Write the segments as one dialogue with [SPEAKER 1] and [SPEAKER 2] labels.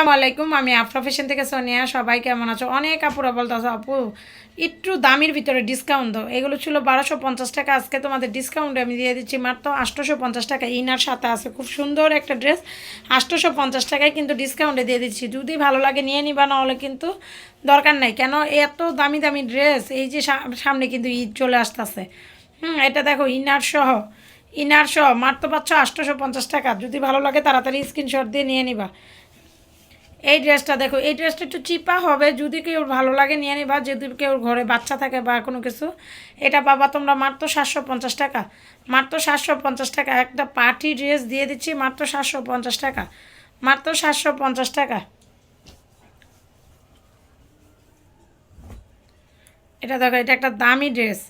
[SPEAKER 1] আসসালামু আলাইকুম, আমি আফরা ফ্যাশন থেকে সোনিয়া। সবাই কেমন আছো? অনেক আপুরা বলতেছো, আপু, একটু দামির ভিতরে ডিসকাউন্ট দাও। এগুলো ছিল বারোশো পঞ্চাশ টাকা। আজকে তোমাদের ডিসকাউন্ট আমি দিয়ে দিচ্ছি মাত্র আটশোশো পঞ্চাশ টাকা। ইনার সাথে আছে খুব সুন্দর একটা ড্রেস আটশোশো পঞ্চাশ টাকায় কিন্তু ডিসকাউন্টে দিয়ে দিচ্ছি। যদি ভালো লাগে নিয়ে নিবা না হলে কিন্তু দরকার নাই। কেন? এত দামি দামি ড্রেস এই যে সামনে কিন্তু ঈদ চলে আসতেছে। হুম, এটা দেখো, ইনার সহ। ইনার সহ, মাত্র পাচ্ছ আটশোশো পঞ্চাশ টাকা। যদি ভালো লাগে তাড়াতাড়ি স্ক্রিনশট দিয়ে নিয়ে নিবা। এই ড্রেসটা দেখো, এই ড্রেসটা একটু চিপা হবে, যদি কেউ ভালো লাগে নিয়ে নিবা, যদি কেউ ঘরে বাচ্চা থাকে বা কোনো কিছু। এটা পাবা তোমরা মাত্র সাতশো পঞ্চাশ টাকা। মাত্র সাতশো পঞ্চাশ টাকা, একটা পার্টি ড্রেস দিয়ে দিচ্ছি, মাত্র সাতশো পঞ্চাশ টাকা। মাত্র সাতশো পঞ্চাশ টাকা। এটা দেখো, এটা একটা দামি ড্রেস।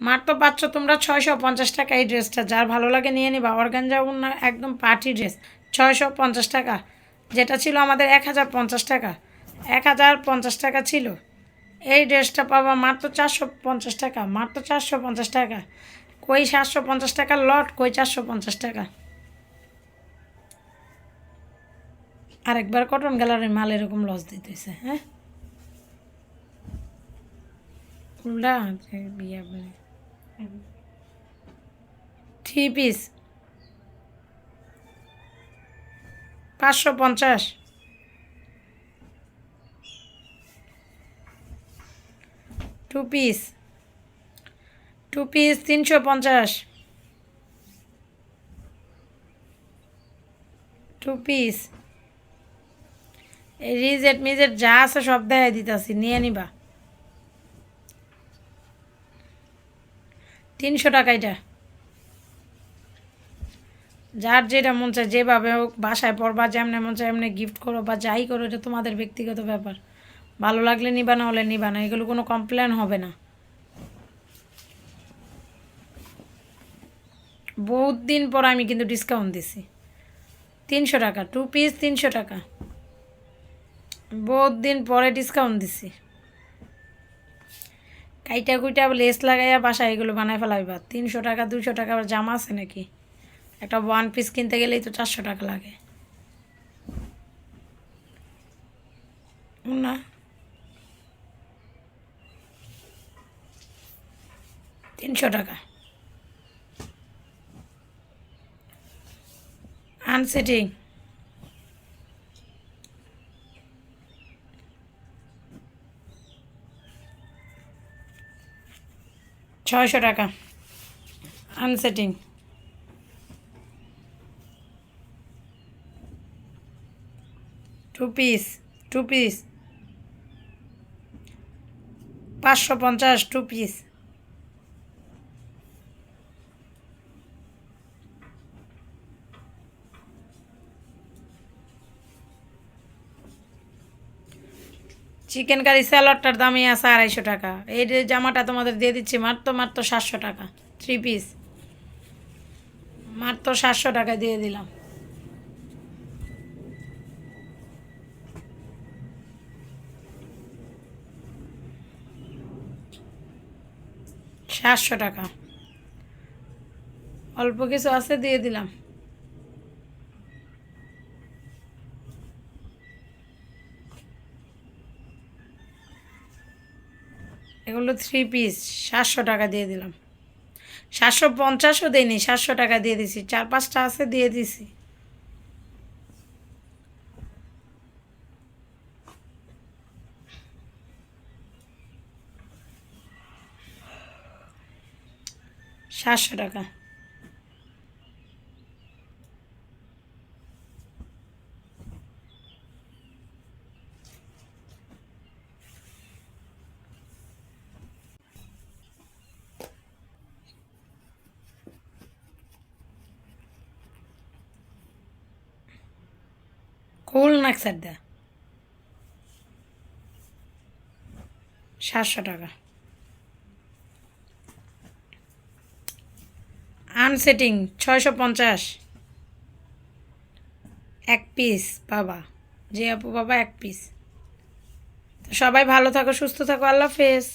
[SPEAKER 1] মাত্র পাচ্ছ তোমরা ছয়শো পঞ্চাশ টাকা এই ড্রেসটা। যার ভালো লাগে নিয়ে নিবা, অর্গানজা না একদম পার্টি ড্রেস। ছয়শো পঞ্চাশ টাকা। যেটা ছিল আমাদের এক হাজার পঞ্চাশ টাকা। এক হাজার পঞ্চাশ টাকা ছিল। এই ড্রেসটা পাবা মাত্র চারশো পঞ্চাশ টাকা, মাত্র চারশো পঞ্চাশ টাকা। কই সাতশো পঞ্চাশ টাকা লট, কই চারশো পঞ্চাশ টাকা। আরেকবার কটন গ্যালারির মাল এরকম লস দিতেছে হ্যাঁ? থ্রি পিস পাঁচশো পঞ্চাশ। টু পিস টু পিস তিনশো পঞ্চাশ। টু পিস এই রিজেট মিজেট যা আছে সব দেখাই দিতেছি, নিয়ে নিবা। তিনশো টাকা এটা। যার যেটা মন চায়, যেভাবে হোক, বাসায় পড়বা, যেমনি মন চায়, এমনি গিফট করো বা যাই করো, এটা তোমাদের ব্যক্তিগত ব্যাপার। ভালো লাগলে নিবা, না হলে নিবা না, এগুলো কোনো কমপ্লেন হবে না। বহুত দিন পর আমি কিন্তু ডিসকাউন্ট দিছি। তিনশো টাকা টু পিস তিনশো টাকা। বহুত দিন পরে ডিসকাউন্ট দিছি। কাইটা কুইটা লেস লাগাইয়া বাসায় এগুলো বানায় ফেলাইবা। তিনশো টাকা, দুশো টাকা জামা আছে নাকি? একটা ওয়ান পিস কিনতে গেলেই তো চারশো টাকা লাগে। না। তিনশো টাকা। আনসেটিং ছয়শো টাকা। আনসেটিং টু পিস টু পিস পাঁচশো পঞ্চাশ টু পিস চিকেন কারি স্যালাডটার দামই আছে আড়াইশো টাকা। এই যে জামাটা তোমাদের দিয়ে দিচ্ছি, মাত্র মাত্র সাতশো টাকা থ্রি পিস মাত্র সাতশো টাকা দিয়ে দিলাম। সাতশো টাকা। অল্প কিছু আছে, দিয়ে দিলাম। এগুলো থ্রি পিস সাতশো টাকা দিয়ে দিলাম। সাতশো পঞ্চাশও দিইনি, সাতশো টাকা দিয়ে দিছি। চার পাঁচটা আছে, দিয়ে দিছি। সাতশো টাকা। কুল নাকসার দা। সাতশো টাকা। আনসেটিং ছয়শো পঞ্চাশ। এক পিস বাবা। যে আপু, বাবা, এক পিস সবাই ভালো থাকো, সুস্থ থাকো, আল্লাহ হাফেজ।